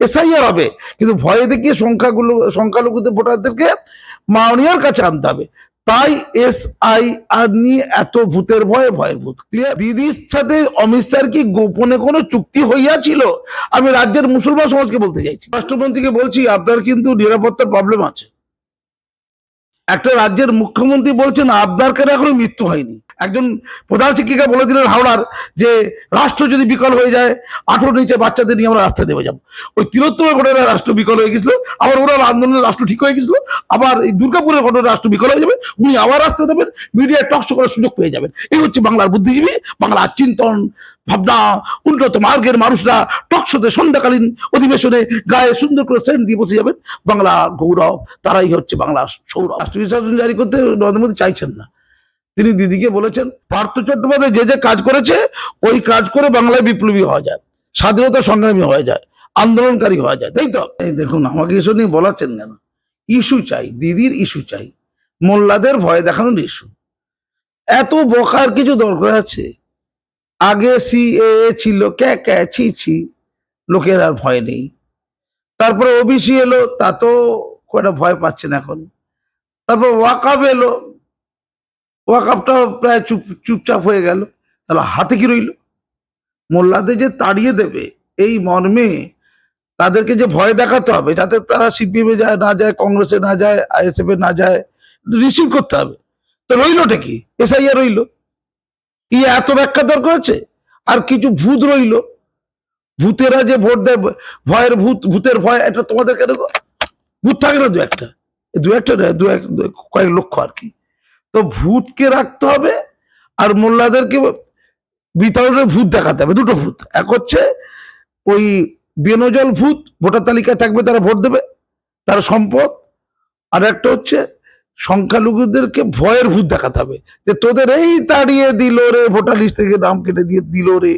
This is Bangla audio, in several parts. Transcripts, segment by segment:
এসআইআর হবে। কিন্তু ভয়ে দেখিয়ে সংখ্যাগুলো, সংখ্যালঘুদের ভোটারদেরকে মাওনিয়ার কাছে আনতে হবে। তাই এস আই আর নিয়ে এত ভূতের ভয়ে ভয়ের ভূত। ক্লিয়ার দিদির সাথে অমিত শাহর কি গোপনে কোনো চুক্তি হইয়াছিল? আমি রাজ্যের মুসলমান সমাজকে বলতে চাইছি। রাষ্ট্রমন্ত্রীকে বলছি, আপনার কিন্তু নিরাপত্তার প্রবলেম আছে। একটা রাজ্যের মুখ্যমন্ত্রী বলছেন, আপনার কেন এখনও মৃত্যু হয়নি? একজন প্রধান শিক্ষিকা বলে দিলেন হাওড়ার যে, রাষ্ট্র যদি বিকল হয়ে যায়, আঠেরো নিচে বাচ্চাদের নিয়ে আমরা রাস্তায় দেবে যাব। ওই তিলোত্তমের ঘটনা রাষ্ট্র বিকল হয়ে গেছিল, আবার ওনার আন্দোলনের রাষ্ট্র ঠিক হয়ে গেছিল, আবার এই দুর্গাপুরের ঘটনা রাষ্ট্র বিকল হয়ে যাবে, উনি আবার রাস্তা দেবেন মিডিয়ায় টকশো করার সুযোগ পেয়ে যাবেন। এই হচ্ছে বাংলার বুদ্ধিজীবী বাংলার চিন্তন ভাবনা, উন্নত মার্গের মানুষরা টকশোতে সন্ধ্যাকালীন অধিবেশনে গায়ে সুন্দর করে সেন্ট দিয়ে বসে যাবেন। বাংলা গৌরব, তারাই হচ্ছে বাংলা সৌরভ। রাষ্ট্র বিসর্জন জারি করতে নরেন্দ্র মোদী চাইছেন না। তিনি দিদিকে বলেছেন, পার্থ চট্টোপাধ্যায় যে যে কাজ করেছে, ওই কাজ করে বাংলায় বিপ্লবী হওয়া যায়, স্বাধীনতা সংগ্রামী হয়ে যায়, আন্দোলনকারী হওয়া যায়, তাই তো? দেখুন, আমাকে এসব নিয়ে বলাচ্ছেন কেন? ইস্যু চাই, দিদির ইস্যু চাই, মোল্লাদের ভয় দেখানোর ইস্যু। এত বকার কিছু দরকার আছে? আগে সি এ ছিল, ক্যা ক্যা, ছি ছি, লোকের আর ভয় নেই। তারপরে ওবিসি এলো, তা তো একটা ভয় পাচ্ছেন এখন। তারপর ওয়াকাব এলো ওয়াকাবটা প্রায় চুপ, চুপচাপ হয়ে গেল। তাহলে হাতে কি রইল? মোল্লাদের যে তাড়িয়ে দেবে এই মর্মে তাদেরকে যে ভয় দেখাতে হবে, যাতে তারা সিপিএম যায়, না যায়, কংগ্রেসে না যায়, আইএসএফ এ না যায় নিশ্চিত করতে হবে। তো রইলটা কি? এসআইআর রইল? কি এত ব্যাখ্যা দরকার আছে আর কিছু ভূত রইল? ভূতেরা যে ভোট দেয়, ভয়ের ভূত, ভূতের ভয়, এটা তোমাদের কেন ভূত থাকে না দু একটা? দু একটা দু এক, কয়েক লক্ষ আর কি। তো ভূতকে রাখতে হবে আর মোল্লাদেরকে বিতরণের ভূত দেখাতে হবে, দুটো ভূত। এক হচ্ছে ওই বেনজল ভূত, ভোটার তালিকায় থাকবে, তারা ভোট দেবে, তার সম্পদ। আর একটা হচ্ছে সংখ্যালঘুদেরকে ভয়ের ভূত দেখাতে হবে, যে তোদের এই তাড়িয়ে দিল রে, ভোটার লিস্ট থেকে নাম কেটে দিয়ে দিল রে।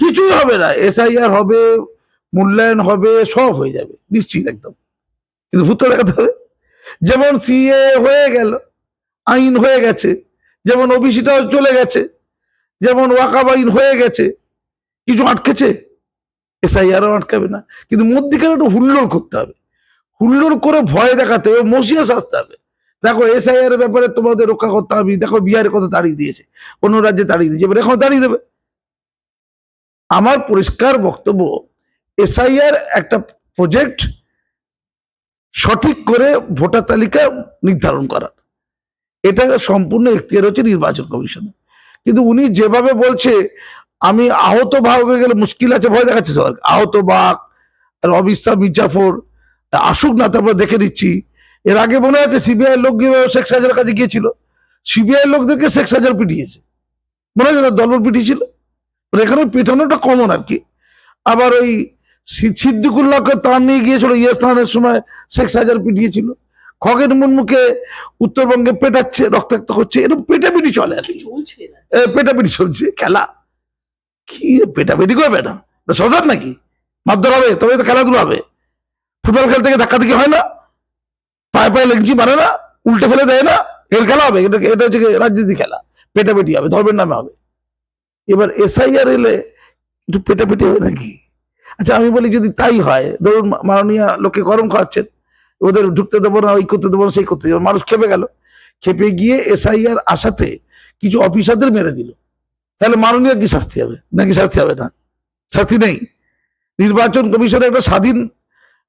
কিছুই হবে না, এসআইআর হবে, মূল্যায়ন হবে, সব হয়ে যাবে, নিশ্চিত একদম। কিন্তু ভূত দেখাতে হবে। যেমন সিএ হয়ে গেল আইন হয়ে গেছে। যেমন ওবিসিটাও চলে গেছে, যেমন ওয়াকাব আইন হয়ে গেছে। কিছু আটকেছে? এসআইআরও আটকাবে না। কিন্তু মধ্যিখানে একটু হুল্লোড় করতে হবে। হুল্লোড় করে ভয় দেখাতে হবে মসিয়ে সাজতে হবে। দেখো, এসআইআর ব্যাপারে তোমাদের রক্ষা করতে হবে দেখো বিহারে কত তাড়িয়ে দিয়েছে, অন্য রাজ্যে তাড়িয়ে দিয়েছে, এবার এখন তাড়িয়ে দেবে। আমার পরিষ্কার বক্তব্য, এসআইআর একটা প্রজেক্ট সঠিক করে ভোটার তালিকা নির্ধারণ করা এটা সম্পূর্ণ এখতিয়ার হচ্ছে নির্বাচন কমিশনের কিন্তু উনি যেভাবে বলছে, আমি আহত হয়ে গেলে মুশকিল আছে, ভয় দেখাচ্ছে সবার। আহত বাঘ, আর অবিস্তা মির্জাফর, আসুক না, তারপর দেখে নিচ্ছি। এর আগে মনে আছে সিবিআই লোক শেখ সাজার কাছে গিয়েছিল? সিবিআই লোকদেরকে শেখ সাজার পিটিয়েছে। মনে না দলবল পিটিয়েছিল। মানে এখানে পিটানোটা কমন আর কি। আবার ওই সিদ্দিকুল্লাহকে তার নিয়ে গিয়েছিল ইয়েস্তানের সময় শেখ সাজার পিটিয়েছিল। খগেন মুর্মুকে উত্তরবঙ্গে পেটাচ্ছে রক্তাক্ত করছে এরকম পেটাপিটি চলে আর কি। পেটাপিটি চলছে খেলা। কি পেটাপিটি করবে না সজাগ নাকি? মারধর হবে তবে তো খেলাধুলা হবে। ফুটবল খেলতে গিয়ে ধাক্কা হয় না। পায়ে পায়ে লেগছি মারে না উল্টে ফেলে দেয় না। এর খেলা হবে এটা এটা হচ্ছে রাজনীতি খেলা। পেটাপিটি হবে ধর্মের নামে হবে। এবার এসআইআর এলে একটু পেটাপিটি হবে নাকি? আচ্ছা আমি বলি যদি তাই হয় ধরুন মাননীয় লোককে গরম খাওয়াচ্ছেন ওদের ঢুকতে দেবো না, ওই করতে দেবো না, সেই করতে দেবো মানুষ খেপে গেল। খেপে গিয়ে এসআইআর আসাতে কিছু অফিসারদের মেরে দিল। তাহলে মাননীয় কি শাস্তি হবে? নাকি শাস্তি হবে না? শাস্তি নেই। নির্বাচন কমিশনের একটা স্বাধীন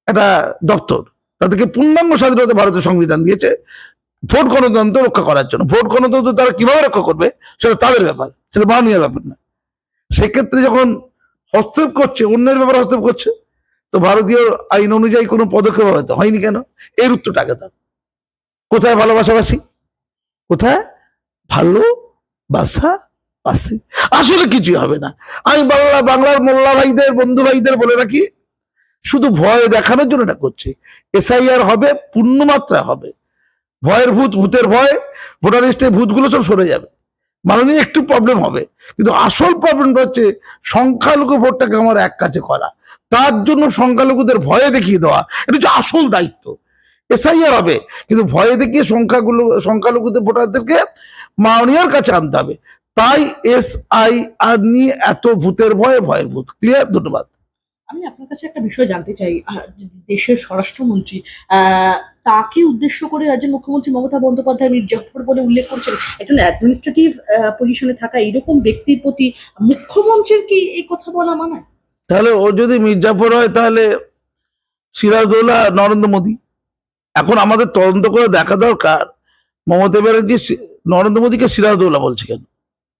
একটা দপ্তর, তাদেরকে পূর্ণাঙ্গ স্বাধীনতা ভারতের সংবিধান দিয়েছে। ভোট গণতন্ত্র রক্ষা করার জন্য। ভোট গণতন্ত্র তারা কীভাবে রক্ষা করবে, সেটা তাদের ব্যাপার, সেটা মাননীয় ব্যাপার না। সেক্ষেত্রে যখন হস্তক্ষেপ করছে, অন্যের ব্যাপারে হস্তক্ষেপ করছে তো ভারতীয় আইন অনুযায়ী কোনো পদক্ষেপ হয়তো হয়নি কেন? এর উত্তরটা আগে দাও। কোথায় ভালোবাসাবাসি? কোথায়? ভালো, বাসা বাসি আসলে কিছুই হবে না। আমি বাংলা, বাংলার মোল্লা ভাইদের, বন্ধু ভাইদের বলে রাখি, শুধু ভয় দেখানোর জন্য এটা করছে। এসআইআর হবে, পূর্ণমাত্রা হবে। ভয়ের ভূত, ভূতের ভয়, ভোটার লিস্টে ভূতগুলো সব সরে যাবে। মাননীয় একটু প্রবলেম হবে। কিন্তু আসল প্রবলেমটা হচ্ছে সংখ্যালঘু ভোটটাকে আমার এক কাছে করা। তার জন্য সংখ্যালঘুদের ভয়ে দেখিয়ে দেওয়া, এটা হচ্ছে আসল দায়িত্ব। এসআইআর হবে, কিন্তু ভয়ে দেখিয়ে সংখ্যাগুলো, সংখ্যালঘুদের ভোটারদেরকে মাননীয়ার কাছে আনতে হবে। তাই এস আই আর নিয়ে এত ভূতের ভয়ে ভয়ের ভূত। ক্লিয়ার ধন্যবাদ। আমি আপনার কাছে একটা বিষয় জানতে চাই। দেশের স্বরাষ্ট্রমন্ত্রী তাকে উদ্দেশ্য করে রাজ্যের মুখ্যমন্ত্রী মমতা বন্দ্যোপাধ্যায় মির্জাফর বলে উল্লেখ করছেন একজন অ্যাডমিনিস্ট্রেটিভ পজিশনে থাকা এরকম ব্যক্তির প্রতি মুখ্যমন্ত্রীর কি এই কথা বলা মানায়? তাহলে ও যদি মির্জাফর হয় তাহলে সিরাজদৌল্লা নরেন্দ্র মোদী। এখন আমাদের তদন্ত করে দেখা দরকার, মমতা ব্যানার্জি নরেন্দ্র মোদীকে সিরাজদৌল্লা বলছে কেন?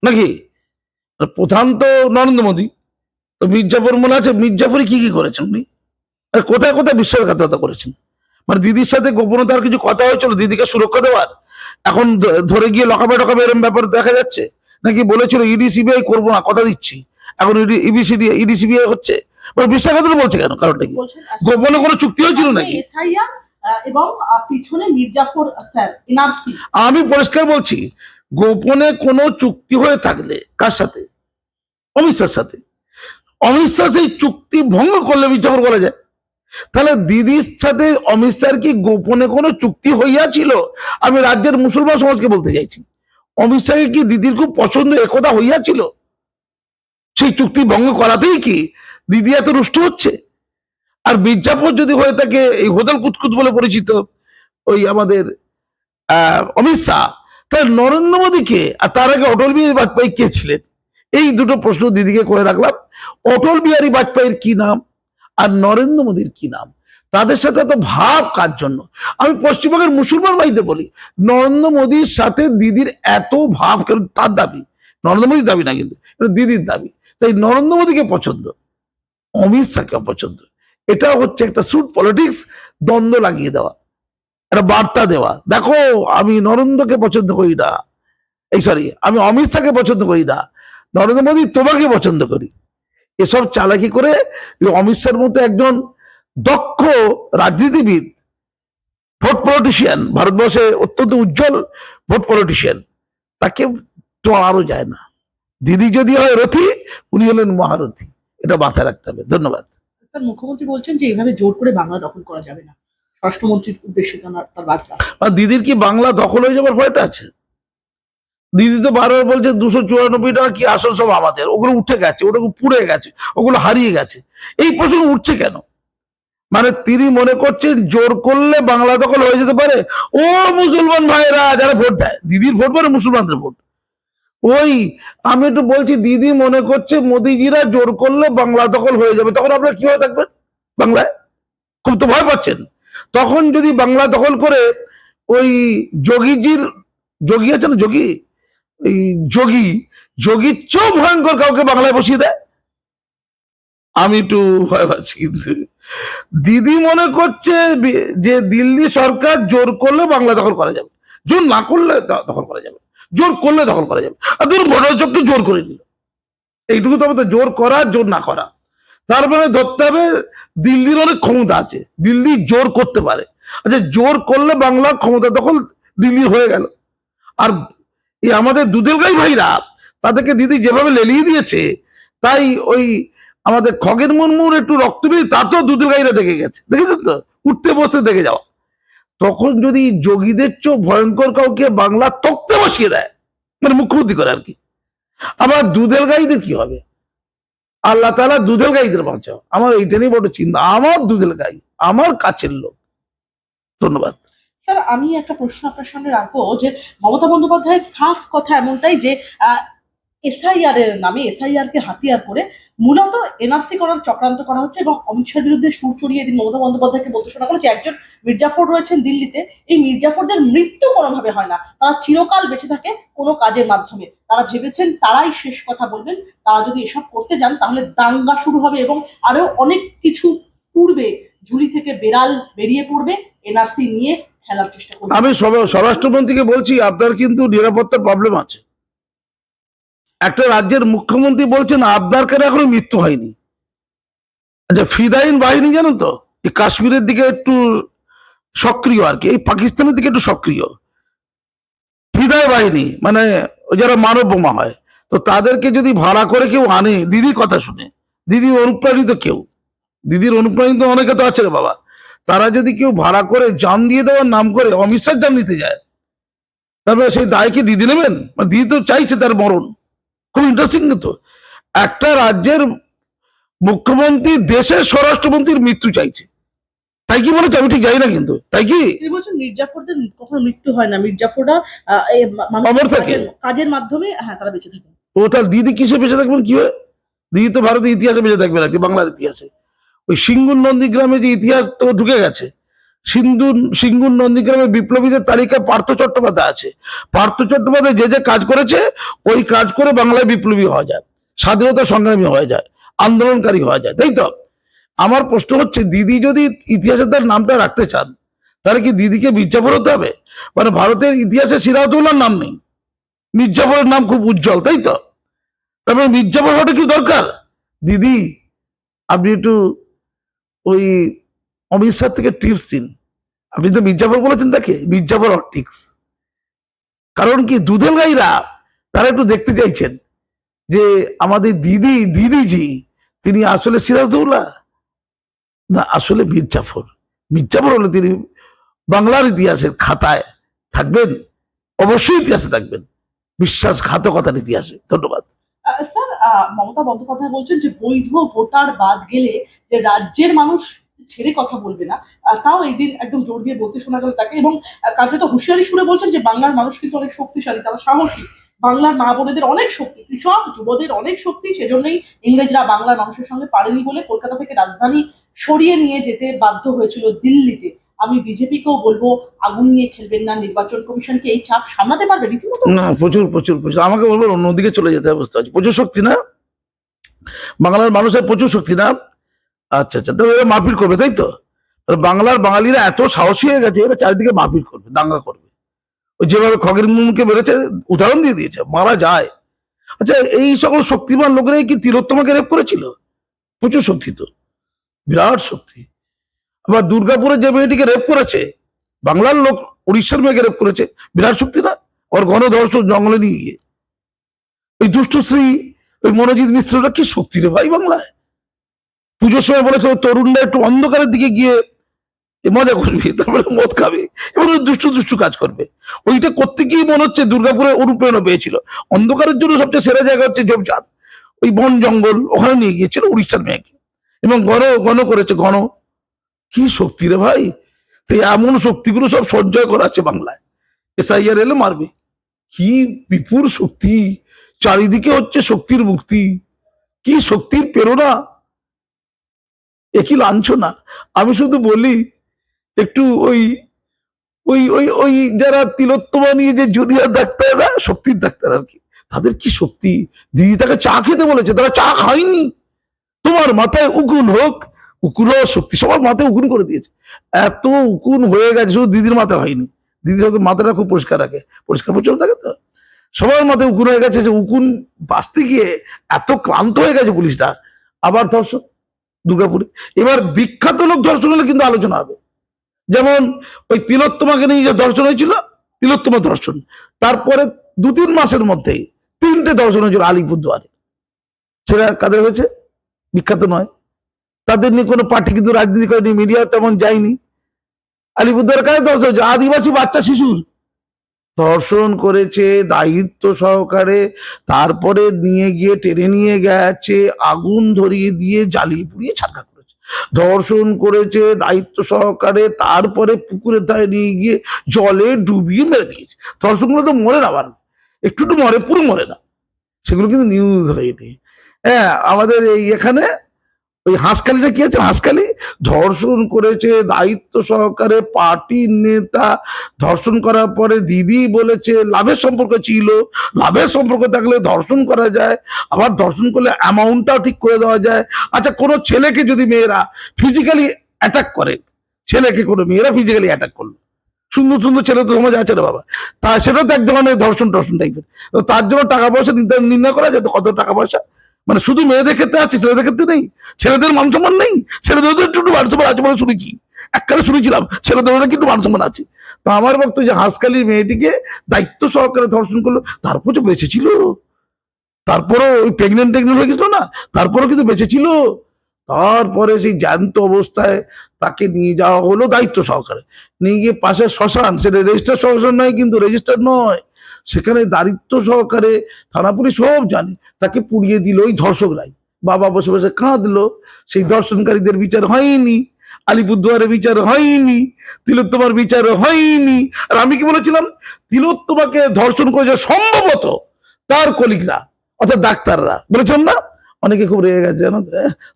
নাকি? প্রধান তো নরেন্দ্র মোদী। তো মির্জাফর মনে আছে, মির্জাফরই কি কি করেছেন উনি? আর কোথায় কোথায় বিশ্বাসঘাতকতা করেছেন? মানে দিদির সাথে গোপনতার কিছু কথা হয়েছিল? দিদিকে সুরক্ষা দেওয়ার? এখন ধরে গিয়ে লকাবে টকাবে এরম ব্যাপার দেখা যাচ্ছে? নাকি বলেছিল ইডি সিবিআই করব না কথা দিচ্ছি। এখন ইডি ইডি সিবিআই হচ্ছে? মানে বিশ্বাসঘাতকতা বলছে কেন? কারণটা কি? গোপনে কোনো চুক্তি হয়েছিল নাকি? এবং পিছনে মির্জাফর স্যার এনআরসি। আমি পরিষ্কার বলছি গোপনে কোনো চুক্তি হয়ে থাকলে কার সাথে? অমিত সাথে। অমিত শাহ সেই চুক্তি ভঙ্গ করলে মির্জাফর বলা যায়। তাহলে দিদির সাথে অমিত শাহর কি গোপনে কোনো চুক্তি হইয়াছিল? আমি রাজ্যের মুসলমান সমাজকে বলতে চাইছি। অমিত শাহকে কি দিদির খুব পছন্দ একথা হইয়াছিল? সেই চুক্তি ভঙ্গ করাতেই কি দিদি এত রুষ্ট হচ্ছে? আর মির্জাফর যদি হয়ে থাকে, এই হোদাল কুতকুত বলে পরিচিত ওই আমাদের অমিত শাহ, তাহলে নরেন্দ্র মোদীকে আর তার আগে অটল বিহারী বাজপেয়ী কে ছিলেন? এই দুটো প্রশ্ন দিদিকে করে রাখলাম। অটল বিহারী বাজপেয়ীর কি নাম? আর নরেন্দ্র মোদীর কি নাম? তাদের সাথে এত ভাব কার জন্য? আমি পশ্চিমবঙ্গের মুসলমান ভাইদের বলি, নরেন্দ্র মোদীর সাথে দিদির এত ভাব কেন? তার দাবি। নরেন্দ্র মোদীর দাবি না কিন্তু দিদির দাবি। তাই নরেন্দ্র মোদীকে পছন্দ, অমিত শাহকে অপছন্দ এটা হচ্ছে একটা সুট পলিটিক্স দ্বন্দ্ব লাগিয়ে দেওয়া, একটা বার্তা দেওয়া। দেখো, আমি নরেন্দ্রকে পছন্দ করি না। এই সরি আমি অমিত শাহকে পছন্দ করি না। নরেন্দ্র মোদী তোমাকে পছন্দ করি। এসব চালাকি করে অমিত শাহর মতো একজন দক্ষ রাজনীতিবিদ ভোট পলিটিশিয়ান ভারতবর্ষে অত্যন্ত উজ্জ্বল ভোট পলিটিশিয়ান তাকে টড়ানো যায় না। দিদি যদি হয় রথী উনি হলেন মহারথী। এটা মাথায় রাখতে হবে। ধন্যবাদ। মুখ্যমন্ত্রী বলছেন যে এইভাবে জোর করে বাংলা দখল করা যাবে না। স্বরাষ্ট্রমন্ত্রীর উদ্দেশ্যে তার বার্তা। আর দিদির কি বাংলা দখল হয়ে যাবার ভয়টা আছে? দিদি তো বারবার বলছে দুশো চুরানব্বই টাকা কি আসল সব আমাদের? ওগুলো উঠে গেছে ওগুলো পুড়ে গেছে, ওগুলো হারিয়ে গেছে। এই প্রশ্ন উঠছে কেন? মানে তিনি মনে করছেন জোর করলে বাংলা দখল হয়ে যেতে পারে? ও মুসলমান ভাইরা যারা ভোট দেয়, দিদির ভোট মানে মুসলমানদের ভোট। ওই, আমি একটু বলছি, দিদি মনে করছে মোদিজিরা জোর করলে বাংলা দখল হয়ে যাবে। তখন আপনারা কীভাবে থাকবেন বাংলায়? খুব তো ভয় পাচ্ছেন। তখন যদি বাংলা দখল করে ওই যোগীজির, যোগী আছে না যোগী? ওই যোগী, যোগীর চেয়েও ভয়ঙ্কর কাউকে বাংলায় বসিয়ে দেয়। আমি একটু ভয় পাচ্ছি কিন্তু। দিদি মনে করছে যে দিল্লি সরকার জোর করলে বাংলা দখল করা যাবে। জোর না করলে দখল করা যাবে। জোর করলে দখল করা যাবে। আর ধরুন ঘটনাচককে জোর করে নিল। এইটুকু তো আমাদের জোর করা, জোর না করা। তার মানে ধরতে হবে দিল্লির অনেক ক্ষমতা আছে। দিল্লি জোর করতে পারে। আচ্ছা জোর করলে বাংলা ক্ষমতা দখল দিল্লি হয়ে গেল। আর এই আমাদের দুধের গাই ভাইরা তাদেরকে দিদি যেভাবে লেলিয়ে দিয়েছে, তাই ওই আমাদের খগেন মুর্মুর একটু রক্ত বেরিয়ে, তা তো দুধের গাইরা দেখে গেছে। দেখেছেন তো? উঠতে বসতে দেখে যাওয়া। তখন যদি যোগীদের চো ভয়ঙ্কর কাউকে বাংলা তক্তে বসিয়ে দেয় মানে মুখ্যমন্ত্রী করে আর কি, আবার দুধের গাইদের কি হবে? আল্লাহ তালা দুধের গাইদের বাঁচাও। আমার এইটা নিয়ে বড় চিন্তা। আমার দুধের গাই আমার কাছের লোক। ধন্যবাদ। স্যার, আমি একটা প্রশ্ন আপনার সামনে রাখব যে মমতা বন্দ্যোপাধ্যায়ের সাফ কথা এমনটাই যে এসআইআর এর নামে এসআইআর কে হাতিয়ার করে মূলত এনআরসি করার চক্রান্ত করা হচ্ছে এবং অমিত শাহের বিরুদ্ধে সুর চড়িয়ে দিন মমতা বন্দ্যোপাধ্যায়কে বলতে শোনা যে, একজন মির্জাফর রয়েছেন দিল্লিতে। এই মির্জাফরদের মৃত্যু কোনোভাবে হয় না। তারা চিরকাল বেঁচে থাকে কোনো কাজের মাধ্যমে। তারা ভেবেছেন তারাই শেষ কথা বলবেন। তারা যদি এসব করতে যান, তাহলে দাঙ্গা শুরু হবে এবং আরও অনেক কিছু পূর্বে ঝুলি থেকে বেড়াল বেরিয়ে পড়বে এনআরসি নিয়ে। আমি স্বরাষ্ট্রমন্ত্রীকে বলছি, আপনার কিন্তু নিরাপত্তার প্রবলেম আছে। একটা রাজ্যের মুখ্যমন্ত্রী বলছেন, আপনার কেন এখনও মৃত্যু হয়নি? আচ্ছা ফিদাইন বাহিনী জানো তো, এই কাশ্মীরের দিকে একটু সক্রিয় আর কি, এই পাকিস্তানের দিকে একটু সক্রিয়। ফিদায় বাহিনী মানে ওই যারা মানব বোমা হয়, তো তাদেরকে যদি ভাড়া করে কেউ আনে দিদি কথা শুনে, দিদি অনুপ্রাণিত কেউ? দিদির অনুপ্রাণিত অনেকে তো আছে রে বাবা। তারা যদি কেউ ভাড়া করে জান দিয়ে দেওয়ার নাম করে অমিত শাহ জান নিতে যায়। তারপরে সেই দায় কি দিদি নেবেন? মানে দিদি তো চাইছে তার মরণ। খুব ইন্টারেস্টিং তো একটা রাজ্যের মুখ্যমন্ত্রী দেশের স্বরাষ্ট্রমন্ত্রীর মৃত্যু চাইছে। তাই কি বলেছে? আমি ঠিক জানি না কিন্তু। তাই কি? মির্জাফরদের কখনো মৃত্যু হয় না। মির্জাফররা আহ, এ মা- মানুষের অমর থাকে। কাজের- মাধ্যমে হ্যাঁ তারা বেঁচে থাকে ও তাহলে দিদি কিসে বেঁচে থাকবেন? কি হয়? দিদি তো ভারতের ইতিহাসে বেঁচে থাকবে নাকি বাংলার ইতিহাসে। ওই সিঙ্গুর নন্দীগ্রামে যে ইতিহাস তো ঢুকে গেছে সিন্ধু সিঙ্গুর নন্দীগ্রামে বিপ্লবীদের তালিকায় পার্থ চট্টোপাধ্যায় আছে। পার্থ চট্টোপাধ্যায় যে যে কাজ করেছে, ওই কাজ করে বাংলায় বিপ্লবী হওয়া যায়, স্বাধীনতা সংগ্রামী হয়ে যায়, আন্দোলনকারী হওয়া যায়, তাই তো? আমার প্রশ্ন হচ্ছে, দিদি যদি ইতিহাসের তার নামটা রাখতে চান, তাহলে কি দিদিকে মির্জাফর হতে হবে? মানে ভারতের ইতিহাসে সিরাজউল্লাহর নাম নেই। মির্জাফরের নাম খুব উজ্জ্বল, তাই তো? তারপরে মির্জাফর হওয়াটা কি দরকার? দিদি, আপনি একটু ওই অমিত শাহ থেকে টিপস দিন। আপনি তো মির্জাফর বলেছেন তাকে মির্জাফর অটিক্স কারণ কি, দুধেল গাইরা তারা একটু দেখতে চাইছেন যে আমাদের দিদি, দিদিজি, তিনি আসলে সিরাজদৌল্লা না, আসলে মির্জাফর মির্জাফর হলে তিনি বাংলার ইতিহাসের খাতায় থাকবেন, অবশ্যই ইতিহাসে থাকবেন। বিশ্বাসঘাতকতার ইতিহাসে। ধন্যবাদ। স্যার মমতা বন্দ্যোপাধ্যায় বলছেন যে বৈধ ভোটার বাদ গেলে যে রাজ্যের মানুষ ছেড়ে কথা বলবে না তাও এই দিন একদম জোর দিয়ে বলতে শোনা গেল তাকে এবং কার্যত হুঁশিয়ারি সুরে বলছেন যে বাংলার মানুষ কিন্তু অনেক শক্তিশালী, তারা সাহসী। বাংলার মা বোনেদের অনেক শক্তি, কৃষক, যুবদের অনেক শক্তি, সেজন্যই ইংরেজরা বাংলার মানুষের সঙ্গে পারেনি বলে কলকাতা থেকে রাজধানী সরিয়ে নিয়ে যেতে বাধ্য হয়েছিল দিল্লিতে। আমি বিজেপিকেও বলব, আগুন নিয়ে খেলবেন না, নির্বাচন কমিশনকে এই চাপ সামলাতে পারবে, রীতিমতো? না, প্রচুর প্রচুর প্রচুর। আমাকে বলব, অন্যদিকে চলে যেতে বুঝতে পারছি প্রচুর শক্তি না? বাংলার মানুষের প্রচুর শক্তি না? আচ্ছা আচ্ছা। তবে এরা মারপিট করবে, তাই তো? তাহলে বাংলার বাঙালিরা এত সাহসী হয়ে গেছে, এরা চারিদিকে মারপিট করবে, দাঙ্গা করবে। ওই যেভাবে খগের মুমুকে বেড়েছে উদাহরণ দিয়ে দিয়েছে, মারা যায়। আচ্ছা এই সকল শক্তিমান লোকেরাই কি তিলোত্তমাকে রেপ করেছিল? প্রচুর শক্তি তো। বিরাট শক্তি। আবার দুর্গাপুরে যে মেয়েটিকে রেপ করেছে, বাংলার লোক উড়িষ্যার মেয়েকে রেপ করেছে, বিরাট শক্তি না? ওর গণধর্ষণ জঙ্গলে নিয়ে গিয়ে। ওই দুষ্টশ্রী ওই মনোজিৎ মিশ্রটা কি শক্তি রে ভাই বাংলায়? পুজোর সময় বলেছে ওই তরুণরা একটু অন্ধকারের দিকে গিয়ে মজা করবে, তারপরে মদ খাবে। এবং দুষ্টু দুষ্টু কাজ করবে। ওইটা করতে গিয়ে মনে হচ্ছে দুর্গাপুরে অনুপ্রেরণা পেয়েছিল। অন্ধকারের জন্য সবচেয়ে সেরা জায়গা হচ্ছে জমচাঁদ ওই বন জঙ্গল, ওখানে নিয়ে গিয়েছিল উড়িষ্যার মেয়েকে। এবং গণ গণ করেছে গণ কি শক্তি রে ভাই? তো এমন শক্তিগুলো সব সঞ্চয় করা আছে বাংলায়। এসআইআর এলে মারবে। কি বিপুল শক্তি। চারিদিকে হচ্ছে শক্তির মুক্তি। কি শক্তির প্রেরণা। একই লাঞ্ছনা। আমি শুধু বলি, একটু ওই ওই ওই ওই যারা তিলোত্তমা নিয়ে যে জুনিয়র ডাক্তাররা, শক্তির ডাক্তার আর কি, তাদের কি শক্তি? দিদি তাকে চা খেতে বলেছে, তারা চা খায়নি। তোমার মাথায় উকুন হোক উকুনও শক্তি, সবার মাথায় উকুন করে দিয়েছে। এত উকুন হয়ে গেছে, শুধু দিদির মাথায় হয়নি। দিদির সাথে মাথাটা খুব পরিষ্কার রাখে, পরিষ্কার পরিচ্ছন্ন থাকে তো? সবার মাথায় উকুন হয়ে গেছে যে উকুন বাঁচতে গিয়ে এত ক্লান্ত হয়ে গেছে পুলিশটা। আবার ধর্ষণ, দুর্গাপুরে। এবার বিখ্যাত লোক ধর্ষণ হলে কিন্তু আলোচনা হবে। যেমন ওই তিলোত্তমাকে নিয়ে যে ধর্ষণ হয়েছিল, তিলোত্তমা ধর্ষণ। তারপরে দু তিন মাসের মধ্যেই তিনটে ধর্ষণ হয়েছিল আলিপুরদুয়ারে। সেটা কাদের হয়েছে? বিখ্যাত নয়। তাদের নিয়ে কোনো পার্টি কিন্তু রাজনীতি করেনি মিডিয়া তেমন যায়নি। হয়েছে আদিবাসী বাচ্চা, শিশুর। ধর্ষণ করেছে, দায়িত্ব সহকারে, তারপরে নিয়ে গিয়ে টেনে নিয়ে গেছে, আগুন ধরিয়ে দিয়ে জ্বালিয়ে পুড়িয়ে ছাড়কা করেছে। ধর্ষণ করেছে, দায়িত্ব সহকারে, তারপরে পুকুরের ধারে নিয়ে গিয়ে জলে ডুবিয়ে মেরে দিয়েছে। ধর্ষণগুলো তো মরে না আবার একটু একটু মরে, পুরো মরে না। সেগুলো কিন্তু নিউজ হয়নি। হ্যাঁ আমাদের এই এখানে ওই হাঁসখালিটা কি আছে? হাঁসখালি? ধর্ষণ করেছে, দায়িত্ব সহকারে পার্টির নেতা। ধর্ষণ করার পরে দিদি বলেছে, লাভের সম্পর্ক ছিল। লাভের সম্পর্ক থাকলে ধর্ষণ করা যায়। আবার ধর্ষণ করলে অ্যামাউন্টটাও ঠিক করে দেওয়া যায়। আচ্ছা কোনো ছেলেকে যদি মেয়েরা ফিজিক্যালি অ্যাটাক করে, ছেলেকে কোনো মেয়েরা ফিজিক্যালি অ্যাটাক করল। সুন্দর সুন্দর ছেলে তো সমাজে আছে রে বাবা। তা সেটাও তো এক ধরনের ধর্ষণ টর্ষণ টাইপের তো তার জন্য টাকা পয়সা নির্ধারণ নির্ণয় করা যায়? কত টাকা পয়সা? মানে শুধু মেয়েদের ক্ষেত্রে আছে, ছেলেদের ক্ষেত্রে নেই। ছেলেদের মান সম্মান নেই। ছেলেদের একটু মান সম্মান আছে বলে শুনেছি। এককালে শুনেছিলাম ছেলেদের একটু মান সম্মান আছে। তো আমার বক্তব্য যে হাঁসকালির মেয়েটিকে দায়িত্ব সহকারে ধর্ষণ করল তারপর তো বেঁচে ছিল তারপরও ওই প্রেগনেন্ট টেগনেন্ট হয়ে গেছিল না? তারপরেও কিন্তু বেঁচে ছিল তারপরে সেই জ্যান্ত অবস্থায় তাকে নিয়ে যাওয়া হলো দায়িত্ব সহকারে। নিয়ে গিয়ে পাশে শ্মশান, সেটা রেজিস্টার শ্মশান নয়, কিন্তু রেজিস্টার নয়। সেখানে দায়িত্ব সহকারে থানা পুলিশ সব জানে। তাকে পুড়িয়ে দিল ওই ধর্ষকরাই বাবা বসে বসে কাঁদলো। সেই দর্শনকারীদের বিচার হয়নি। আলিপুরদুয়ারে বিচার হয়নি। তিলোত্তমার বিচার হয়নি। আর আমি কি বলেছিলাম? তিলোত্তমাকে ধর্ষণ করেছে সম্ভবত তার কলিগরা অর্থাৎ ডাক্তাররা। বলেছেন না? অনেকে খুব রেগে গেছে জানো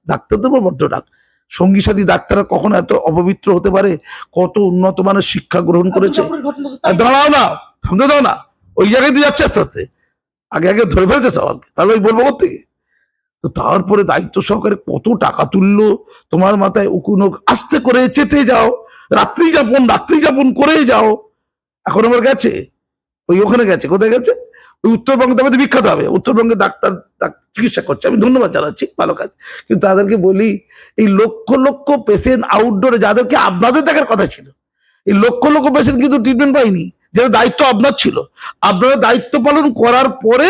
ডাক্তার তো বড্ড ডাক। সঙ্গী সাথী ডাক্তাররা কখনো এত অপবিত্র হতে পারে? কত উন্নত মানের শিক্ষা গ্রহণ করেছে। দাঁড়াও না থামতে দাও না। ওই জায়গায় তুই যাচ্ছে আস্তে আস্তে। আগে আগে ধরে ফেলছে সবাইকে তাহলে ওই বলব থেকে তো তারপরে দায়িত্ব সহকারে কত টাকা তুললো, তোমার মাথায় উকুনক আস্তে করে চেটে যাও। রাত্রি যাপন রাত্রি যাপন করে যাও। এখন আমার গেছে? ওই ওখানে গেছে, কোথায় গেছে? ওই উত্তরবঙ্গ তবে বিখ্যাত হবে। উত্তরবঙ্গে ডাক্তার চিকিৎসা করছে। আমি ধন্যবাদ জানাচ্ছি, ভালো কাজ। কিন্তু তাদেরকে বলি, এই লক্ষ লক্ষ পেশেন্ট আউটডোরে যাদেরকে আপনাদের দেখার কথা ছিল, এই লক্ষ লক্ষ পেশেন্ট কিন্তু ট্রিটমেন্ট পাইনি যেটা দায়িত্ব আপনার ছিল। আপনারা দায়িত্ব পালন করার পরে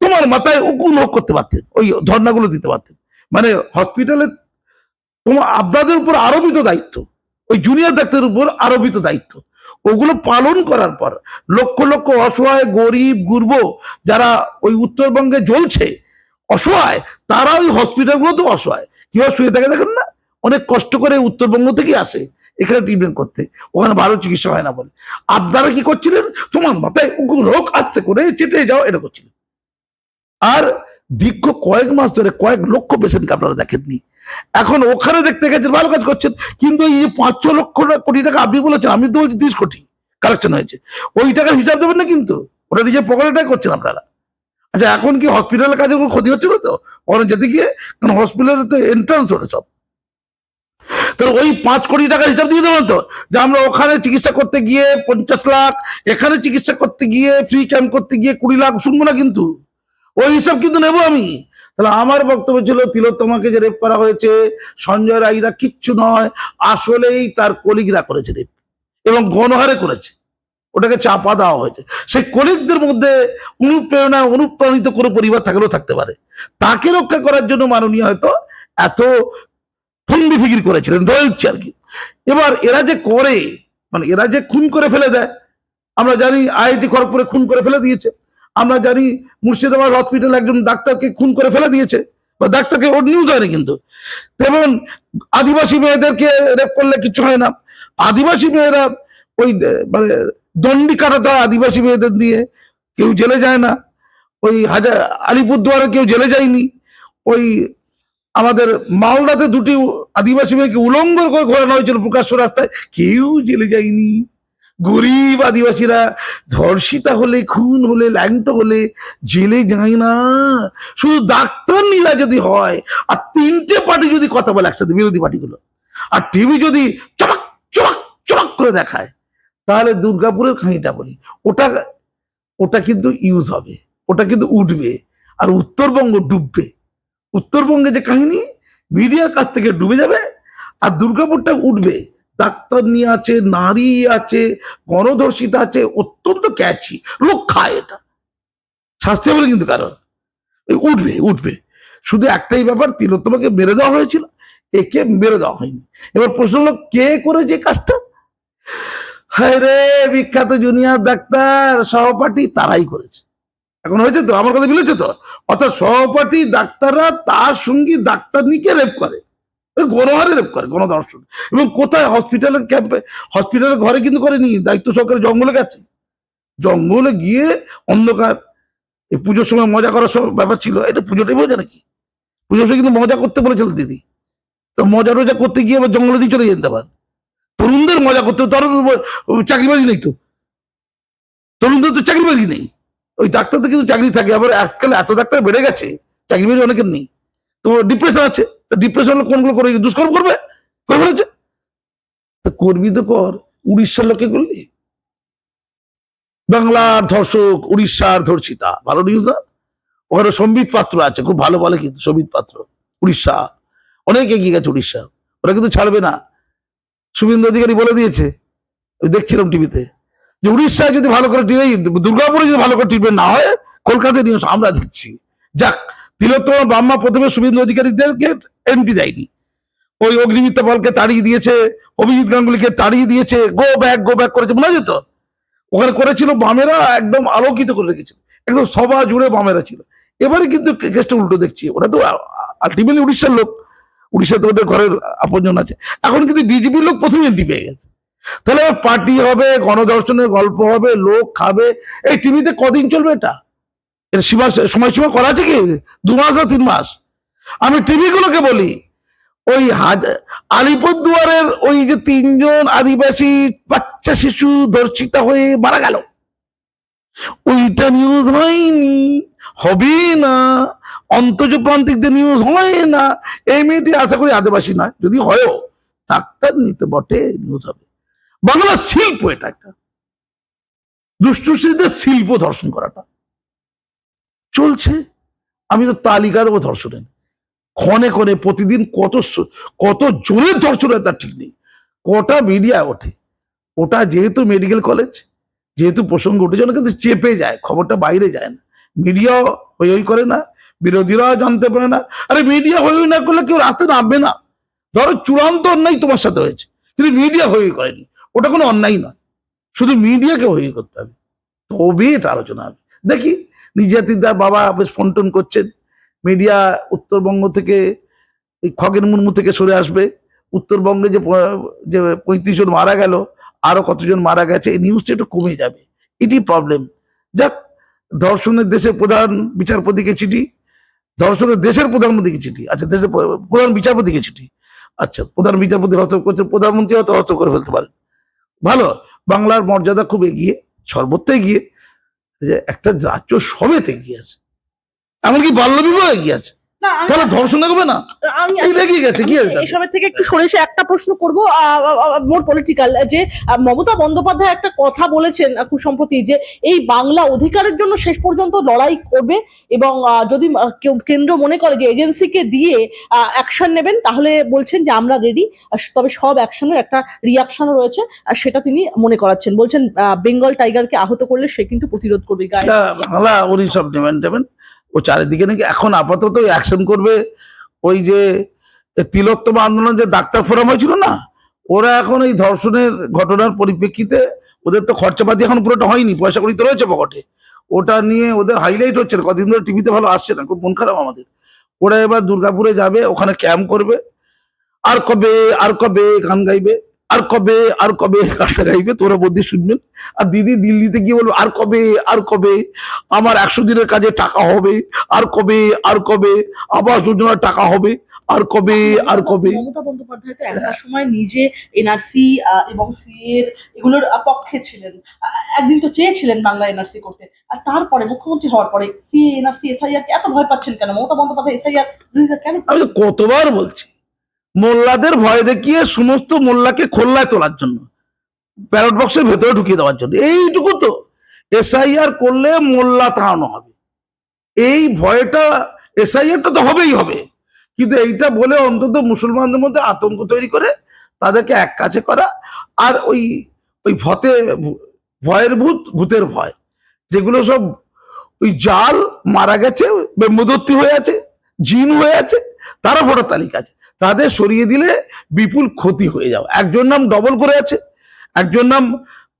তোমার মাথায় উকুন হোক করতে পারতেন, ওই ধর্নাগুলো দিতে পারতেন। মানে হসপিটালে তোমার, আপনাদের উপর আরোপিত দায়িত্ব, ওই জুনিয়র ডাক্তারের উপর আরোপিত দায়িত্ব। ওগুলো পালন করার পর লক্ষ লক্ষ অসহায়, গরিব, গুরব যারা ওই উত্তরবঙ্গে জ্বলছে, অসহায়, তারা ওই হসপিটালগুলো তো অসহায়। কীভাবে শুয়ে থাকে দেখেন না? অনেক কষ্ট করে উত্তরবঙ্গ থেকে আসে। এখানে ট্রিটমেন্ট করতে। ওখানে ভালো চিকিৎসা হয় না বলে। আপনারা কি করছিলেন? তোমার মাথায় হোক আস্তে করে চেটে যাও এটা করছিলেন। আর দীর্ঘ কয়েক মাস ধরে কয়েক লক্ষ পেশেন্টকে আপনারা দেখেননি। এখন ওখানে দেখতে গেছেন, ভালো কাজ করছেন। কিন্তু এই যে পাঁচ ছ লক্ষ কোটি টাকা আপনি বলেছেন, আমি তো বলছি তিরিশ কোটি কালেকশন হয়েছে। ওই টাকার হিসাব দেবেন না কিন্তু। ওটা নিজের পকেটেটাই করছেন আপনারা। আচ্ছা এখন কি হসপিটালের কাজে কোনো ক্ষতি হচ্ছে না তো? ওখানে যেতে গিয়ে কারণ হসপিটালের তো এন্ট্রান্স ওটা সব। তাহলে ওই পাঁচ কোটি টাকা হিসাব দিয়ে দেবেন তো? যে আমরা ওখানে চিকিৎসা করতে গিয়ে পঞ্চাশ লাখ, এখানে চিকিৎসা করতে গিয়ে ফ্রি ক্যাম্প করতে গিয়ে কুড়ি লাখ শুনব না কিন্তু। ওই হিসাব কিন্তু নেব আমি। তাহলে আমার বক্তব্য ছিল, তিলোত্তমাকে যে রেপ করা হয়েছে, সঞ্জয় রায়রা কিচ্ছু নয়, আসলেই তার কলিগরা করেছে রেপ এবং গণহারে করেছে। ওটাকে চাপা দেওয়া হয়েছে। সেই কলিগদের মধ্যে অনুপ্রেরণা, অনুপ্রাণিত কোনো পরিবার থাকলেও থাকতে পারে। তাকে রক্ষা করার জন্য মাননীয় হয়তো এত ফন্দি ফিকির করেছিলেন দিচ্ছি আর কি? এবার এরা যে করে মানে এরা যে খুন করে ফেলে দেয়, আমরা জানি আইআইটি খড়গপুরে খুন করে ফেলে দিয়েছে, আমরা জানি মুর্শিদাবাদ হসপিটাল একজন ডাক্তারকে খুন করে ফেলে দিয়েছে, বা ডাক্তারকে ওর নিউজ হয়নি কিন্তু। তেমন আদিবাসী মেয়েদেরকে রেপ করলে কিছু হয় না। আদিবাসী মেয়েরা ওই মানে দণ্ডি কাটাতে আদিবাসী মেয়েদের দিয়ে, কেউ জেলে যায় না। ওই হাজার আলিপুরদুয়ারে কেউ জেলে যায়নি। ওই আমাদের মালদাতে দুটি আদিবাসী মেয়েকে উলঙ্গ করে ঘোরানো হয়েছিল প্রকাশ্য রাস্তায়। কেউ জেলে যায়নি। গরিব আদিবাসীরা ধর্ষিতা হলে, খুন হলে, ল্যাংটো হলে জেলে যায় না। শুধু ডাক্তার নীলা যদি হয়, আর তিনটে পার্টি যদি কথা বলে একসাথে, বিরোধী পার্টিগুলো, আর টিভি যদি চমক চমক চমক করে দেখায়, তাহলে দুর্গাপুরের খাঁড়িটা বলি। ওটা ওটা কিন্তু ইউজ হবে, ওটা কিন্তু উঠবে, আর উত্তরবঙ্গ ডুববে। উত্তরবঙ্গে যে কাহিনী, মিডিয়ার কাছ থেকে ডুবে যাবে আর দুর্গাপুরটা উঠবে। ডাক্তার নিয়ে আছে, নারী আছে, গণধর্ষিতা আছে, অত্যন্ত ক্যাচি লোক খায় এটা। শাস্তি হবে কিন্তু কারও। উঠবে উঠবে। শুধু একটাই ব্যাপার, তিলোত্তমাকে মেরে দেওয়া হয়েছিল। একে মেরে দেওয়া হয়নি। এবার প্রশ্ন হলো, কে করেছে এই কাজটা? হায় রে বিখ্যাত জুনিয়র ডাক্তার, সহপাঠী, তারাই করেছে। এখন হয়েছে তো, আমার কথা মিলেছে তো? অর্থাৎ সহপাঠী ডাক্তাররা তার সঙ্গী ডাক্তার নিকে রেপ করে গণহারে রেপ করে, গণধর্ষণ। এবং কোথায়? হসপিটালের ক্যাম্পে হসপিটালের ঘরে কিন্তু করেনি, দায়িত্ব সহকারে জঙ্গলে গেছে। জঙ্গলে গিয়ে অন্ধকার, এই পুজোর সময় মজা করার সব ব্যাপার ছিল। এটা পুজোটাই বোঝা নাকি? পুজোর সময় কিন্তু মজা করতে বলেছিল দিদি। তো মজা রোজা করতে গিয়ে আবার জঙ্গলে দিয়ে চলে যেতে পার। তরুণদের মজা করতে তার চাকরি বাকরি নেই তো। তরুণদের তো চাকরি বাকরি নেই। ওই ডাক্তারদের কিন্তু চাকরি থাকে, আবার আজকাল এত ডাক্তার বেড়ে গেছে, চাকরি বাকরি অনেকের নেই। তো ডিপ্রেশন আছে ডিপ্রেশন কোনগুলো করে, দুষ্কর্ম করবে? করে ফেলেছে? তা করবি তো কর, উড়িষ্যার লোকে করলি? বাংলার ধর্ষক, উড়িষ্যার ধর্ষিতা, ভালো নিউজ না? ওখানে সম্বিত পাত্র আছে, খুব ভালো বলে কিন্তু সম্বিত পাত্র, উড়িষ্যা। অনেক এগিয়ে গেছে উড়িষ্যা, ওরা কিন্তু ছাড়বে না। শুভেন্দু অধিকারী বলে দিয়েছে দেখছিলাম টিভিতে যে উড়িষ্যায় যদি ভালো করে দুর্গাপুরে যদি ভালো করে ট্রিটমেন্ট না হয়, কলকাতায় নিয়ে আমরা দেখছি যাক তিলোত্তমা ব্রাহ্মা প্রথমে শুভেন্দু অধিকারীদেরকে এন্ট্রি দেয়নি। ওই অগ্নিমিত্রা পালকে তাড়িয়ে দিয়েছে, অভিজিৎ গাঙ্গুলিকে তাড়িয়ে দিয়েছে গো ব্যাক গো ব্যাক করেছে মনে যেত? ওখানে করেছিল বামেরা, একদম আলোকিত করে রেখেছিল। একদম সভা জুড়ে বামেরা ছিল। এবারে কিন্তু কেসটা উল্টো দেখছি। ওরা তো আলটিমেটলি উড়িষ্যার লোক। উড়িষ্যাতে ওদের ঘরের আপনজন আছে। এখন কিন্তু বিজেপির লোক প্রথমে এন্ট্রি পেয়ে গেছে। তাহলে পার্টি হবে গণদর্শনের গল্প হবে লোক খাবে। এই টিভিতে কদিন চলবে এটা? এর সীমা সময়সীমা করা আছে কি? দু মাস না তিন মাস? আমি টিভিগুলোকে বলি ওই আলিপুরদুয়ারের ওই যে তিনজন আদিবাসী বাচ্চা শিশু ধর্ষিতা হয়ে মারা গেল। ওইটা নিউজ হয়নি হবে না অন্তজ প্রান্তিকদের নিউজ হয় না। এই মেয়েটি আশা করি আদিবাসী নয় যদি হয়ও ডাক্তার নিতে বটে নিউজ হবে। বাংলা শিল্প এটা একটা। দুষ্টুশ্রীদের শিল্প ধর্ষণ করাটা। চলছে। আমি তো তালিকা দেবো ধর্ষণের। ক্ষণে ক্ষণে প্রতিদিন কত কত জোরে ধর্ষণ হয় তার ঠিক নেই। কটা মিডিয়া ওঠে। ওটা যেহেতু মেডিকেল কলেজ, যেহেতু প্রসঙ্গ উঠেছে, অনেক কিন্তু চেপে যায়, খবরটা বাইরে যায় না। মিডিয়াও হই হই করে না বিরোধীরাও জানতে পারে না। আরে মিডিয়া হই না করলে কেউ রাস্তায় নামবে না। ধরো চূড়ান্ত অন্যায় তোমার সাথে হয়েছে, কিন্তু মিডিয়া হই করেনি। ওটা কোনো অন্যায় নয়। শুধু মিডিয়াকে হই করতে হবে। তবে এটা আলোচনা হবে। দেখি নির্যাতিতার বাবা বেশ ফোন টোন করছেন। মিডিয়া উত্তরবঙ্গ থেকে, এই খগেন মুর্মু থেকে সরে আসবে। উত্তরবঙ্গে যে যে পঁয়ত্রিশ জন মারা গেল, আরও কতজন মারা গেছে, এই নিউজটা একটু কমে যাবে। এটি প্রবলেম যাক, ধর্ষণের দেশের প্রধান বিচারপতিকে চিঠি। ধর্ষণের দেশের প্রধানমন্ত্রীকে চিঠি। আচ্ছা দেশের প্রধান বিচারপতিকে চিঠি। আচ্ছা প্রধান বিচারপতি হস্তক্ষেপ করছে প্রধানমন্ত্রী হয়তো হস্তক্ষেপ করে ফেলতে পারেন। ভালো? বাংলার মর্যাদা খুব এগিয়ে, সর্বত্র এগিয়ে, যে একটা রাজ্য সবেতে এগিয়ে আছে। এমনকি বাল্য বিবাহ এগিয়ে আছে। তাহলে ধর্ষণ হবে না? আমি লেগে গেছে কি এসবের থেকে একটু সরে এসে একটা প্রশ্ন করব মোর পলিটিক্যাল যে মমতা বন্দ্যোপাধ্যায় একটা কথা বলেছেন খুব সম্প্রতি যে এই বাংলা অধিকারের জন্য শেষ পর্যন্ত লড়াই করবে এবং যদি কেন্দ্র মনে করে যে এজেন্সিকে দিয়ে অ্যাকশন নেবেন তাহলে বলছেন যে আমরা রেডি তবে সব অ্যাকশনের একটা রিয়াকশনও রয়েছে আর সেটা তিনি মনে করাচ্ছেন। বলছেন বেঙ্গল টাইগারকে আহত করলে সে কিন্তু প্রতিরোধ করবে বাংলা উনি সব নেবেন দেবেন। ও চারিদিকে নাকি এখন আপাতত অ্যাকশন করবে। ওই যে তিলোত্তম আন্দোলন যে ডাক্তার ফোরাম হয়েছিল না, ওরা এখন এই ধর্ষণের ঘটনার পরিপ্রেক্ষিতে ওদের তো খরচাপাতি এখন পুরোটা হয়নি, পয়সা কড়ি তো রয়েছে পকেটে ওটা নিয়ে ওদের হাইলাইট হচ্ছে না, কদিন ধরে টিভিতে ভালো আসছে না, খুব মন খারাপ আমাদের। ওরা এবার দুর্গাপুরে যাবে, ওখানে ক্যাম্প করবে। আর কবে আর কবে গান গাইবে? আর কবে আর কবে? গানটা গাইবে তোরা বদ্যি শুনবেন আর দিদি দিল্লিতে গিয়ে বলব আর কবে আর কবে? আমার একশো দিনের কাজে টাকা হবে। আর কবে আর কবে? আবাস যোজনার টাকা হবে। আর কবে আর কবে? মমতা বন্দ্যোপাধ্যায় তো একটা সময় নিজে এনআরসি এবং সি এর এগুলোর পক্ষে ছিলেন। একদিন তো চেয়েছিলেন বাংলা এনআরসি করতে। আর তারপরে মুখ্যমন্ত্রী হওয়ার পরে সি এনআরসি এসআইআর কে এত ভয় পাচ্ছেন কেন? মমতা বন্দ্যোপাধ্যায় এসআইআর কেন আমি কতবার বলছি। মোল্লাদের ভয় দেখিয়ে সমস্ত মোল্লাকে খোল্লায় তোলার জন্য ব্যালট বক্সের ভেতরে ঢুকিয়ে দেওয়ার জন্য। এইটুকু তো এসআইআর করলে মোল্লা তাড়ানো হবে। এই ভয়টা এসআইআরটা তো হবেই হবে। কিন্তু এইটা বলে অন্তত মুসলমানদের মধ্যে আতঙ্ক তৈরি করে, তাদেরকে এক কাছে করা আর ওই ওই ভতে ভয়ের ভূত, ভূতের ভয়। যেগুলো সব ওই জাল মারা গেছে বেম্বদত্তি হয়ে আছে, জিন হয়ে আছে তারা ভোটার তালিকা আছে। তাদের সরিয়ে দিলে বিপুল ক্ষতি হয়ে যাবে। একজন নাম ডবল করে আছে, একজন নাম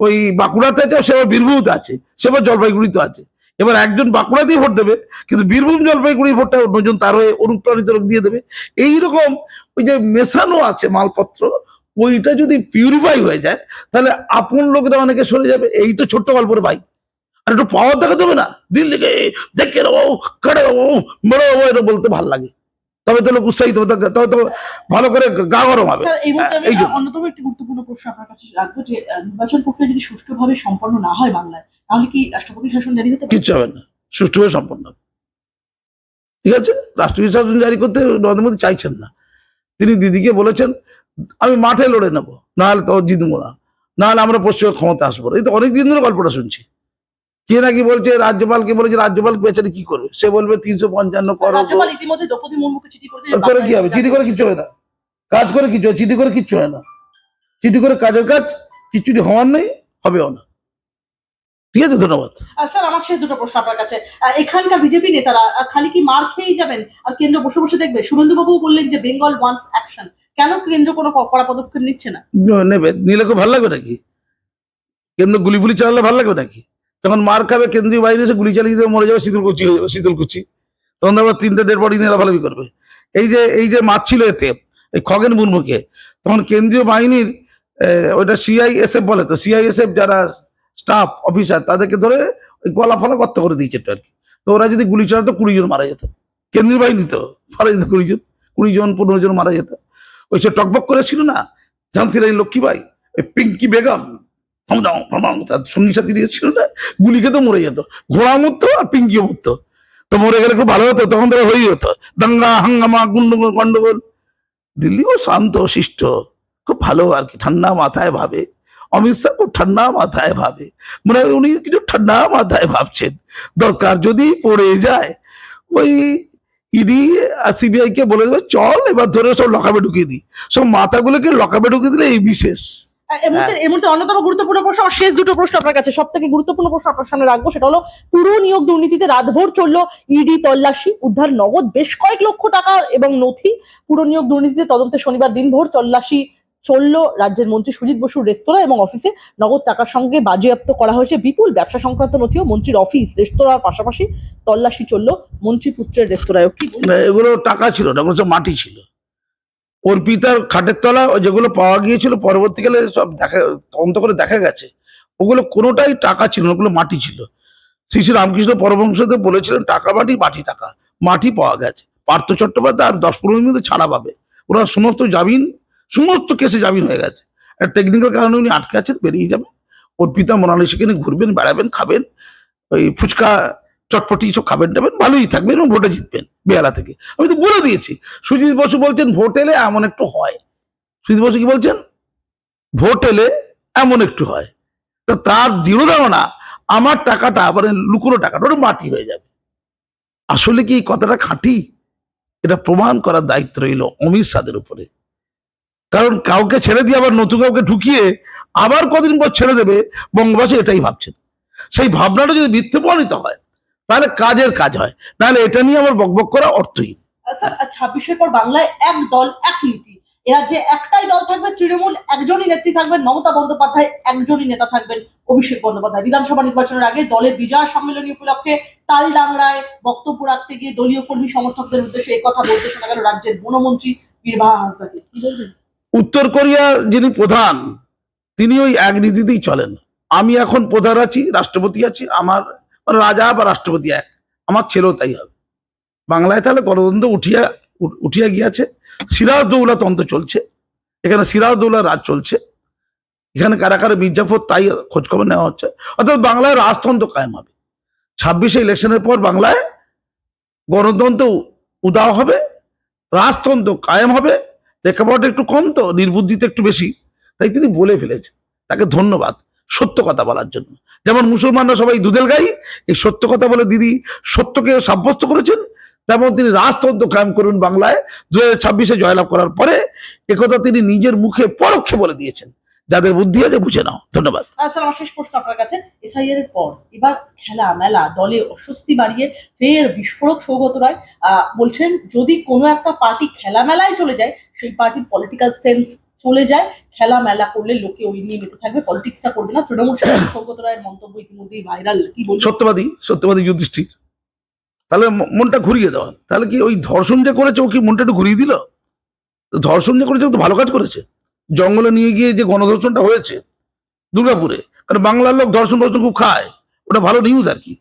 ওই বাঁকুড়াতে আছে সে আবার বীরভূমতে আছে, সেবার জলপাইগুড়িতে আছে। এবার একজন বাঁকুড়াতেই ভোট দেবে, কিন্তু বীরভূম জলপাইগুড়ি ভোটটা অন্যজন তার হয়ে অনুপ্রাণিত লোক দিয়ে দেবে। এইরকম ওই যে মেশানো আছে মালপত্র, ওইটা যদি পিউরিফাই হয়ে যায়, তাহলে আপন লোকরা অনেকে সরে যাবে। এই তো ছোট্ট গল্পের ভাই আর একটু পাওয়ার দেখা হবে না? দিল থেকে দেখে নেব, কেটে দেবো মেরে দেবো এটা বলতে ভালো লাগে। তবে তো লোক উৎসাহিত তবে- তো ভালো করে গা গরম হবে। এই জন্য। অন্যতম একটি গুরুত্বপূর্ণ প্রশ্ন আপনার কাছে রাখব যে নির্বাচন প্রক্রিয়া যদি সুষ্ঠুভাবে সম্পন্ন না হয় বাংলায় তাহলে কি রাষ্ট্রপতি শাসন জারি হতে কিচ্ছু হবে না। সুষ্ঠুভাবে সম্পন্ন হবে। ঠিক আছে? রাষ্ট্রপতি শাসন জারি করতে নরেন্দ্র মোদী চাইছেন না। তিনি দিদিকে বলেছেন আমি মাঠে লড়ে নেব নাহলে তো জিতবো না। নাহলে আমরা পশ্চিমবঙ্গ ক্ষমতা আসব। এই তো অনেক দিন ধরে গল্পটা শুনছি। কে নাকি বলছে? রাজ্যপালকে বলেছে? রাজ্যপাল বেচারে কি করবে? সে বলবে তিনশো পঞ্চান্ন করো রাজ্যপাল ইতিমধ্যে চিঠি করে কি হবে? চিঠি করে কিচ্ছু হয় না। কাজ করে কিছু হয় চিঠি করে কিচ্ছু হয় না। চিঠি করে কাজের কাজ কিচ্ছুটি হওয়ার নেই হবেও না। ঠিক আছে ধন্যবাদ। স্যার আমার শেষ দুটো প্রশ্ন আপনার কাছে। এখানকার বিজেপি নেতারা খালি কি মার খেয়েই যাবেন? আর কেন্দ্র বসে বসে দেখবে? শুভেন্দু বাবু বললেন যে বেঙ্গল ওয়ান্স অ্যাকশন কেন কেন্দ্র কোনো কড়া পদক্ষেপ নিচ্ছে না? নেবে। নিলে খুব ভালো লাগবে নাকি? কেন্দ্র গুলি ফুলি চালালে ভালো লাগবে নাকি? যখন মার খাবে, কেন্দ্রীয় বাহিনী এসে গুলি চালিয়ে দিয়ে মরে যাবে, শীতল কুচি হয়ে যাবে, শীতল কুচি। তখন আবার তিনটে ডেড বডি নিয়ে লাফালাফি করবে। এই যে এই যে মারছিল এতে, এই খগেন মুর্মুকে, তখন কেন্দ্রীয় বাহিনীর ওইটা সিআইএসএফ বলে তো সিআইএসএফ যারা স্টাফ অফিসার তাদেরকে ধরে ওই গলা ফলা গর্ত করে দিয়েছে আর কি তো ওরা যদি গুলি চালাতো, কুড়ি জন মারা যেত। কেন্দ্রীয় বাহিনী তো, মারা যেত কুড়ি জন কুড়ি জন, পনেরো জন মারা যেত। ওই সব টকবক করেছিল না? ঝান্সি রানী লক্ষ্মীবাই ওই পিঙ্কি বেগম থমডাও থমডাও তার সঙ্গী সাথী ছিল না, গুলি খেতে, মরে যেত। ঘোড়া মরতো আর পিঙ্কিও মরতো। তো মরে গেলে খুব ভালো হতো, তখন তো হয়েই হতো দাঙ্গা, হাঙ্গামা, গুন্ডগোল, গন্ডগোল। দিল্লিও শান্ত শিষ্ট। খুব ভালো আর কি, ঠান্ডা মাথায় ভাবে। অমিত শাহ খুব ঠান্ডা মাথায় ভাবে। মনে হয় উনি কিছু ঠান্ডা মাথায় ভাবছেন। দরকার যদি পড়ে যায়, ওই ইডি আর সিবিআই কে বলে দেবে, চল এবার ধরে সব লকাবে ঢুকিয়ে দিই। সব মাথাগুলোকে লকাবে ঢুকিয়ে দিলে এই বিশেষ। এর মধ্যে হ্যাঁ। অন্যতম গুরুত্বপূর্ণ প্রশ্ন আমার শেষ দুটো প্রশ্ন আপনার কাছে। সব থেকে গুরুত্বপূর্ণ প্রশ্ন আপনার সামনে রাখব সেটা হলো পুরো নিয়োগ দুর্নীতিতে রাতভর চলল ইডি তল্লাশি উদ্ধার নগদ বেশ কয়েক লক্ষ টাকা এবং নথি। পুরো নিয়োগ দুর্নীতিতে তদন্তে শনিবার দিনভর তল্লাশি চলল রাজ্যের মন্ত্রী সুজিত বসুর রেস্তোরাঁ এবং অফিসে। নগদ টাকার সঙ্গে বাজেয়াপ্ত করা হয়েছে বিপুল ব্যবসা সংক্রান্ত নথিও মন্ত্রীর অফিস রেস্তোরাঁর পাশাপাশি তল্লাশি চলল মন্ত্রী পুত্রের রেস্তোরাঁয় কি এগুলো টাকা ছিল না মাটি ছিল। অর্পিতার খাটের তলা যেগুলো পাওয়া গিয়েছিল, পরবর্তীকালে সব দেখা, তদন্ত করে দেখা গেছে, ওগুলো কোনোটাই টাকা ছিল না, ওগুলো মাটি ছিল। শ্রী শ্রী রামকৃষ্ণ পরমহংসদেব বলেছিলেন, টাকা, মাটি মাটি, টাকা, মাটি পাওয়া গেছে। পার্থ চট্টোপাধ্যায় আর দশ পনেরো মিনিটে ছাড়া পাবে। ওরা সমস্ত জামিন, সমস্ত কেসে জামিন হয়ে গেছে। একটা টেকনিক্যাল কারণে উনি আটকে আছেন, বেরিয়ে যাবে অর্পিতা, মোনালিসাকে নিয়ে ঘুরবেন, বেড়াবেন, খাবেন। ওই ফুচকা চটপটি সব খাবেন টাবেন, ভালোই থাকবেন এবং ভোটে জিতবেন বেহালা থেকে। আমি তো বলে দিয়েছি, সুজিত বসু বলছেন ভোট এলে এমন একটু হয়। সুজিত বসু কি বলছেন? ভোট এলে এমন একটু হয়। তা তার দৃঢ় ধারণা, আমার টাকাটা মানে লুকোনো টাকাটা ওটা মাটি হয়ে যাবে। আসলে কি এই কথাটা খাঁটি? এটা প্রমাণ করার দায়িত্ব রইল অমিত শাহের উপরে। কারণ কাউকে ছেড়ে দিয়ে আবার নতুন কাউকে ঢুকিয়ে আবার কদিন পর ছেড়ে দেবে বঙ্গবাসী এটাই ভাবছেন। সেই ভাবনাটা যদি মিথ্যে প্রমাণিত হয় তাহলে কাজের কাজ হয়। নাহলে এটা নিয়ে আমার বকবক করা অর্থহীন ছাব্বিশের পর বাংলায় এক দল এক নীতি। এরা যে একটাই দল থাকবে তৃণমূল একজনই নেত্রী থাকবেন মমতা বন্দ্যোপাধ্যায় একজনই নেতা থাকবেন অভিষেক বন্দ্যোপাধ্যায়। বিধানসভা নির্বাচনের আগে দলের বিজয় সম্মেলনী উপলক্ষে তালডাংরায় বক্তব্য রাখতে গিয়ে দলীয় কর্মী সমর্থকদের উদ্দেশ্যে এই কথা বলতে শোনা গেল রাজ্যের বনমন্ত্রী বীরবাহা হাসদাকে কি বলবেন? উত্তর কোরিয়ার যিনি প্রধান তিনি ওই এক নীতিতেই চলেন। আমি এখন প্রধান আছি রাষ্ট্রপতি আছি আমার রাজা বা রাষ্ট্রপতি এক। আমার ছেলেও তাই হবে। বাংলায় তাহলে গণতন্ত্র উঠিয়া উঠিয়া গিয়াছে। সিরাজ দৌলা তন্ত্র চলছে। এখানে সিরাজ দৌলা রাজ চলছে। এখানে কারা কারা মির্জাফর তাই খোঁজখবর নেওয়া হচ্ছে। অর্থাৎ বাংলায় রাজতন্ত্র কায়েম হবে। ছাব্বিশে ইলেকশনের পর বাংলায় গণতন্ত্র উদাও হবে। রাজতন্ত্র কায়েম হবে। লেখাপড়াটা একটু কম তো, নির্বুদ্ধিতে একটু বেশি। তাই তিনি বলে ফেলেছেন। তাকে ধন্যবাদ। সত্য কথা বলার জন্য। যেমন মুসলমানরা সবাই দুধেল গাই, এই সত্য কথা বলে দিদি সত্যকে সাব্যস্ত করেছেন। তেমন তিনি রাজতন্ত্র কায়েম করুন বাংলায়। দু হাজার ছাব্বিশে জয়লাভ করার পরে একথা তিনি নিজের মুখে পরোক্ষে বলে দিয়েছেন। যাদের বুদ্ধি আছে, বুঝে নাও। ধন্যবাদ। স্যার শেষ প্রশ্ন আপনার কাছে। এসআইআর এর পর এবার খেলা, মেলা, দলে অস্বস্তি বাড়িয়ে ফের বিস্ফোরক সৌগত রায় বলছেন, যদি কোনো একটা পার্টি খেলা মেলায় চলে যায়, সেই পার্টির পলিটিক্যাল সেন্স চলে যায় খেলা মেলা করলে লোকে ওই নিয়ে মেতে থাকবে পলিটিক্সটা করবে না। তৃণমূল সৌগত রায়ের মন্তব্য ইতিমধ্যেই ভাইরাল কি বলছেন সত্যবাদী সত্যবাদী যুধিষ্ঠির। তাহলে মনটা ঘুরিয়ে দেওয়া। তাহলে কি ওই ধর্ষণ যে করেছে ও কি মনটা একটু ঘুরিয়ে দিল? ধর্ষণ যে করেছে তো ভালো কাজ করেছে। জঙ্গলে নিয়ে গিয়ে যে গণধর্ষণটা হয়েছে দুর্গাপুরে, কারণ বাংলার লোক ধর্ষণ ধর্ষণ খুব খায়। ওটা ভালো নিউজ আর কি।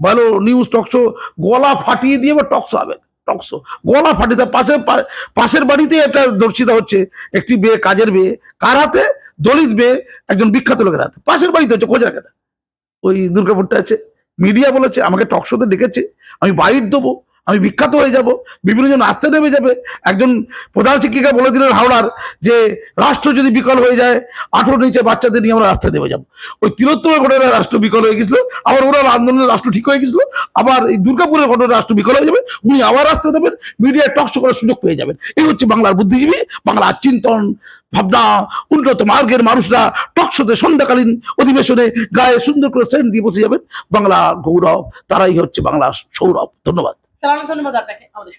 ভালো নিউজ টকশো গলা ফাটিয়ে দিয়ে বা টকশো হবে। টকশো গলা ফাটে পাশের পাশের বাড়িতে একটা দর্শিতা হচ্ছে, একটি বিয়ে কাজের বিয়ে কার হাতে? দলিত বিয়ে একজন বিখ্যাত লোকের হাতে। পাশের বাড়িতে হচ্ছে খোঁজা কেনা ওই দুর্গাপুরটা আছে। মিডিয়া বলেছে, আমাকে টকশোতে ডেকেছে। আমি বাইট দেবো। আমি বিখ্যাত হয়ে যাব। বিভিন্ন জন আসতে নেমে যাবে। একজন প্রধান শিক্ষিকা বলে দিলেন হাওড়ার যে, রাষ্ট্র যদি বিকল হয়ে যায় আঠেরো নিচে বাচ্চাদের নিয়ে আমরা রাস্তায় নেমে যাব। ওই তিলোত্তমের ঘটনায় রাষ্ট্র বিকল হয়ে গেছিল, আবার ওনার আন্দোলনের রাষ্ট্র ঠিক হয়ে গেছিল, আবার এই দুর্গাপুরের ঘটনায় রাষ্ট্র বিকল হয়ে যাবে, উনি আবার রাস্তায় দেবেন মিডিয়ায় টকশো করার সুযোগ পেয়ে যাবেন। এই হচ্ছে বাংলার বুদ্ধিজীবী, বাংলার চিন্তন ভাবনা, উন্নত মার্গের মানুষরা টকশোতে সন্ধ্যাকালীন অধিবেশনে গায়ে সুন্দর করে সেন্ট দিয়ে বসে যাবেন বাংলা গৌরব, তারাই হচ্ছে বাংলা সৌরভ। ধন্যবাদ। ধন্যবাদ আপনাকে। আমাদের